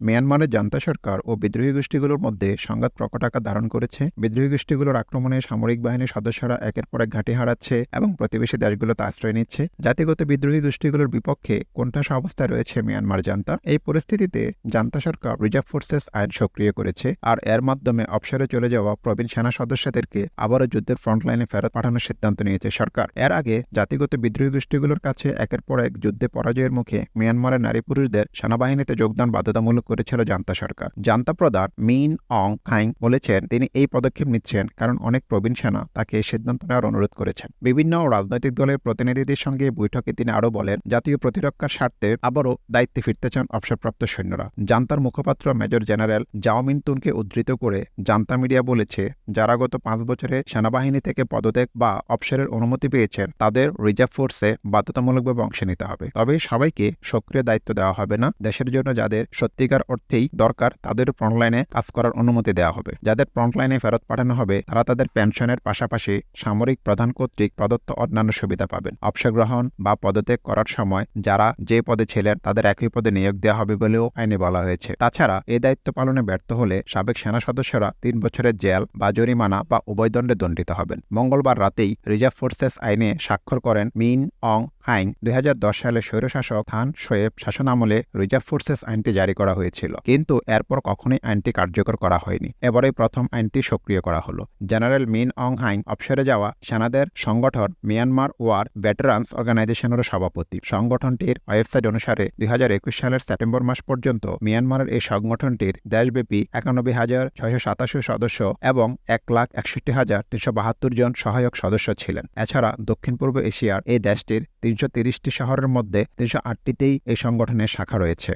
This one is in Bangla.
মিয়ানমারের জান্তা সরকার ও বিদ্রোহী গোষ্ঠীগুলোর মধ্যে সংঘাত প্রকট ধারণ করেছে। বিদ্রোহী গোষ্ঠীগুলোর আক্রমণে সামরিক বাহিনীর সদস্যরা একের পর এক ঘাঁটি হারাচ্ছে এবং প্রতিবেশী দেশগুলোতে আশ্রয় নিচ্ছে। জাতিগত বিদ্রোহী গোষ্ঠীগুলোর বিপক্ষে কোণঠাস অবস্থায় রয়েছে মিয়ানমার জান্তা? এই পরিস্থিতিতে জান্তা সরকার রিজার্ভ ফোর্সেস আইন সক্রিয় করেছে আর এর মাধ্যমে অবসরে চলে যাওয়া প্রবীণ সেনা সদস্যদেরকে আবারও যুদ্ধের ফ্রন্টলাইনে ফেরত পাঠানোর সিদ্ধান্ত নিয়েছে সরকার। এর আগে জাতিগত বিদ্রোহী গোষ্ঠীগুলোর কাছে একের পর এক যুদ্ধে পরাজয়ের মুখে মিয়ানমারের নারী পুরুষদের সেনাবাহিনীতে যোগদান বাধ্যতামূলক করেছিল জান্তা সরকার। জান্তা প্রধান মিন অং খাইং বলেছেন, তিনি এই পদক্ষেপ নিচ্ছেন কারণ অনেক প্রবীণ সেনা তাকে সিদ্ধান্ত নেওয়ার অনুরোধ করেছেন। বিভিন্ন রাজনৈতিক দলের প্রতিনিধিদের সঙ্গে বৈঠকে তিনি আরও বলেন, জাতীয় প্রতিরক্ষার স্বার্থে আবারও দায়িত্বে ফিরতে চান অবসরপ্রাপ্ত সৈন্যরা। জান্তার মুখপাত্র মেজর জেনারেল জাওমিন তুনকে উদ্ধৃত করে জান্তা মিডিয়া বলেছে, যারা গত পাঁচ বছরে সেনাবাহিনী থেকে পদত্যাগ বা অবসরের অনুমতি পেয়েছেন, তাদের রিজার্ভ ফোর্সে বাধ্যতামূলকভাবে অংশ নিতে হবে। তবে সবাইকে সক্রিয় দায়িত্ব দেওয়া হবে না। দেশের জন্য যাদের সত্যিকার অর্থেই দরকার তাদের ফ্রন্টলাইনে কাজ করার অনুমতি দেওয়া হবে। যাদের ফ্রন্টলাইনে ফেরত পাঠানো হবে, তারা তাদের পেনশনের পাশাপাশি সামরিক প্রধান কর্তৃক প্রদত্ত অন্যান্য সুবিধা পাবেন। অবসর গ্রহণ বা পদত্যাগ করার সময় যারা যে পদে ছিলেন, তাদের একই পদে নিয়োগ দেওয়া হবে বলেও আইনে বলা হয়েছে। তাছাড়া এই দায়িত্ব পালনে ব্যর্থ হলে সাবেক সেনা সদস্যরা তিন বছরের জেল বা জরিমানা বা উভয় দণ্ডে দণ্ডিত হবেন। মঙ্গলবার রাতেই রিজার্ভ ফোর্সেস আইনে স্বাক্ষর করেন মিন অং হাইং দুই সালে স্বৈরশাসক খান শোয়েব শাসনামলে রিজার্ভ ফোর্সেস আইনটি জারি করা হয়েছিল। কিন্তু এরপর কখনোই আইনটি কার্যকর করা হয়নি। এবারে প্রথম আইনটি সক্রিয় করা হলো। জেনারেল মিন অং হাইং অবসরে যাওয়া সেনাদের সংগঠন মিয়ানমার ওয়ার ভেটারান্স অর্গানাইজেশনের সভাপতি। সংগঠনটির ওয়েবসাইট অনুসারে দুই হাজার একুশ সালের সেপ্টেম্বর মাস পর্যন্ত মিয়ানমারের এই সংগঠনটির দেশব্যাপী একানব্বই হাজার ছয়শো সাতাশি সদস্য এবং এক লাখ একষট্টি হাজার তিনশো বাহাত্তর জন সহায়ক সদস্য ছিলেন। এছাড়া দক্ষিণ পূর্ব এশিয়ার এই দেশটির তিনশো তিরিশটি শহরের মধ্যে তিনশো আটটিতেই এই সংগঠনের শাখা রয়েছে।